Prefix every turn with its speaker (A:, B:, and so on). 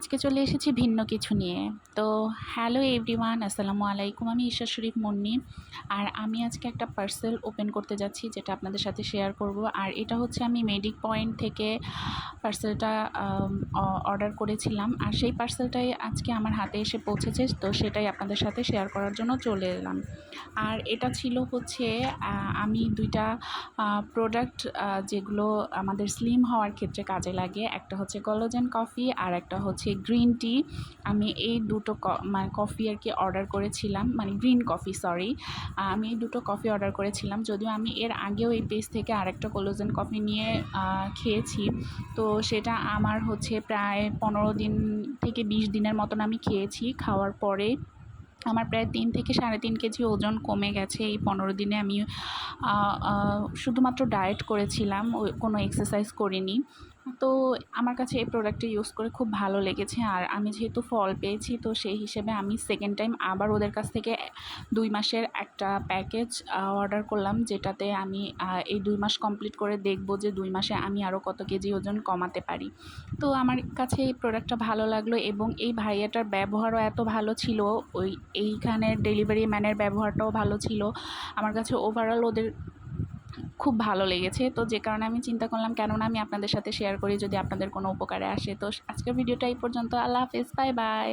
A: আজকে চলে এসেছি ভিন্ন কিছু নিয়ে। তো হ্যালো এভরিওয়ান আসসালামু আলাইকুম। আমি ঈশা শরীফ মুন্নি। আর আমি আজকে একটা পার্সেল ওপেন করতে যাচ্ছি, যেটা আপনাদের সাথে শেয়ার করব। আর এটা হচ্ছে আমি মেডিক পয়েন্ট থেকে পার্সেলটা অর্ডার করেছিলাম। আর সেই পার্সেলটাই আজকে আমার হাতে এসে পৌঁছেছে, তো সেটাই আপনাদের সাথে শেয়ার করার জন্য চলে এলাম। আর এটা ছিল হচ্ছে আমি দুইটা প্রোডাক্ট যেগুলো আমাদের স্লিম হওয়ার ক্ষেত্রে কাজে লাগে। একটা হচ্ছে কলোজেন কফি আর একটা হচ্ছে গ্রিন টি আমি এই দুটো মানে কফি আর কি অর্ডার করেছিলাম মানে গ্রিন কফি সরি আমি এই দুটো কফি অর্ডার করেছিলাম, যদিও আমি এর আগেও এই পেজ থেকে আরেকটা কোলোজেন কফি নিয়ে খেয়েছি। তো সেটা আমার হচ্ছে প্রায় পনেরো দিন থেকে বিশ দিনের মতন আমি খেয়েছি, খাওয়ার পরে আমার প্রায় তিন থেকে সাড়ে তিন কেজি ওজন কমে গেছে এই পনেরো দিনে আমি শুধুমাত্র ডায়েট করেছিলাম কোনো এক্সারসাইজ করিনি। তো আমার কাছে এই প্রোডাক্টটা ইউজ করে খুব ভালো লেগেছে। আর আমি যেহেতু ফল পেয়েছি, তো সেই হিসেবে আমি সেকেন্ড টাইম আবার ওদের কাছ থেকে দুই মাসের একটা প্যাকেজ অর্ডার করলাম, যেটাতে আমি এই দুই মাস কমপ্লিট করে দেখব যে দুই মাসে আমি আরও কত কেজি ওজন কমাতে পারি। তো আমার কাছে এই প্রোডাক্টটা ভালো লাগল এবং এই ভাইয়াটার ব্যবহারও এত ভালো ছিল, ওই, এইখানের ডেলিভারি ম্যানের ব্যবহারটাও ভালো ছিল। আমার কাছে ওভারঅল ওদের খুব ভালো লেগেছে। তো যে কারণে আমি চিন্তা করলাম, কেননা আমি আপনাদের সাথে শেয়ার করি যদি আপনাদের কোনো উপকারে আসে। তো আজকের ভিডিওটা এই পর্যন্ত। আল্লাহ হাফেজ। Bye bye